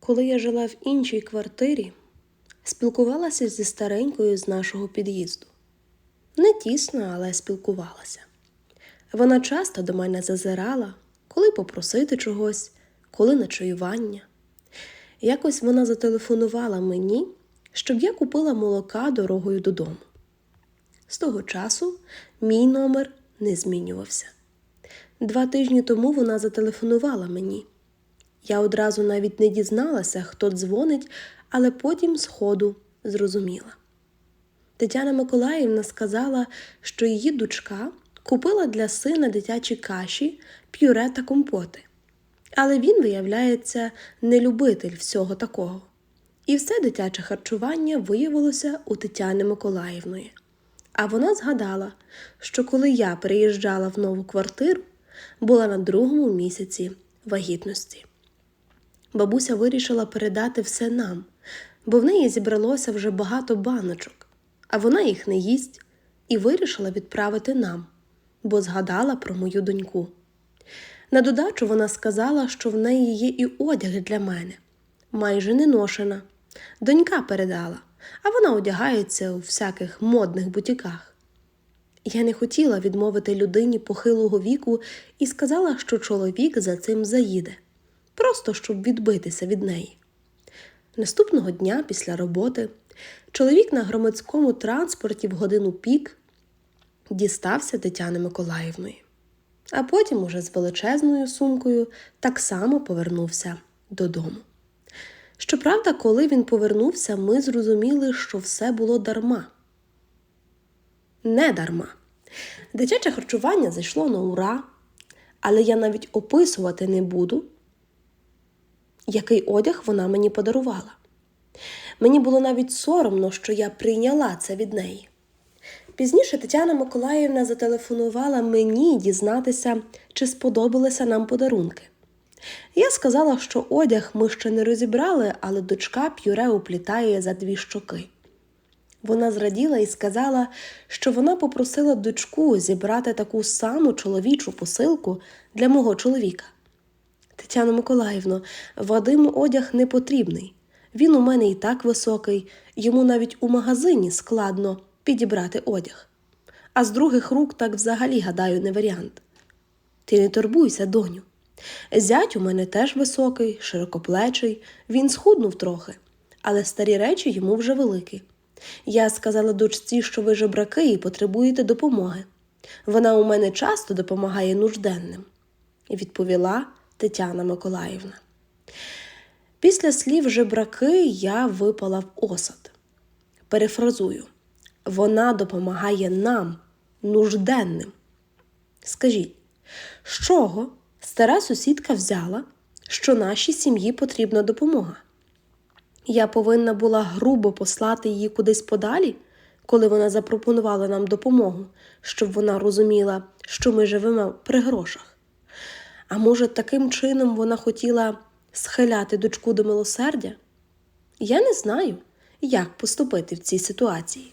Коли я жила в іншій квартирі, спілкувалася зі старенькою з нашого під'їзду. Не тісно, але спілкувалася. Вона часто до мене зазирала, коли попросити чогось, коли ночуювання. Якось вона зателефонувала мені, щоб я купила молока дорогою додому. З того часу мій номер не змінювався. Два тижні тому вона зателефонувала мені. Я одразу навіть не дізналася, хто дзвонить, але потім сходу зрозуміла. Тетяна Миколаївна сказала, що її дочка купила для сина дитячі каші, п'юре та компоти. Але він, виявляється, не любитель всього такого. І все дитяче харчування виявилося у Тетяни Миколаївної. А вона згадала, що коли я приїжджала в нову квартиру, була на другому місяці вагітності. Бабуся вирішила передати все нам, бо в неї зібралося вже багато баночок, а вона їх не їсть і вирішила відправити нам, бо згадала про мою доньку. На додачу вона сказала, що в неї є і одяг для мене, майже не ношена. Донька передала, а вона одягається у всяких модних бутіках. Я не хотіла відмовити людині похилого віку і сказала, що чоловік за цим заїде, просто щоб відбитися від неї. Наступного дня після роботи чоловік на громадському транспорті в годину пік дістався Тетяни Миколаївної, а потім, уже з величезною сумкою, так само повернувся додому. Щоправда, коли він повернувся, ми зрозуміли, що все було дарма. Не дарма. Дитяче харчування зайшло на ура, але я навіть описувати не буду, який одяг вона мені подарувала. Мені було навіть соромно, що я прийняла це від неї. Пізніше Тетяна Миколаївна зателефонувала мені дізнатися, чи сподобалися нам подарунки. Я сказала, що одяг ми ще не розібрали, але дочка п'юре уплітає за дві щоки. Вона зраділа і сказала, що вона попросила дочку зібрати таку саму чоловічу посилку для мого чоловіка. Тетяно Миколаївно, Вадиму одяг не потрібний. Він у мене і так високий, йому навіть у магазині складно підібрати одяг. А з других рук так взагалі, гадаю, не варіант. Ти не турбуйся, доню. Зять у мене теж високий, широкоплечий, він схуднув трохи, але старі речі йому вже великі. Я сказала дочці, що ви жебраки і потребуєте допомоги. Вона у мене часто допомагає нужденним, І відповіла Тетяна Миколаївна. Після слів жебраки я випала в осад. Перефразую, вона допомагає нам, нужденним. Скажіть, з чого стара сусідка взяла, що нашій сім'ї потрібна допомога? Я повинна була грубо послати її кудись подалі, коли вона запропонувала нам допомогу, щоб вона розуміла, що ми живемо при грошах. А може, таким чином вона хотіла схиляти дочку до милосердя? Я не знаю, як поступити в цій ситуації.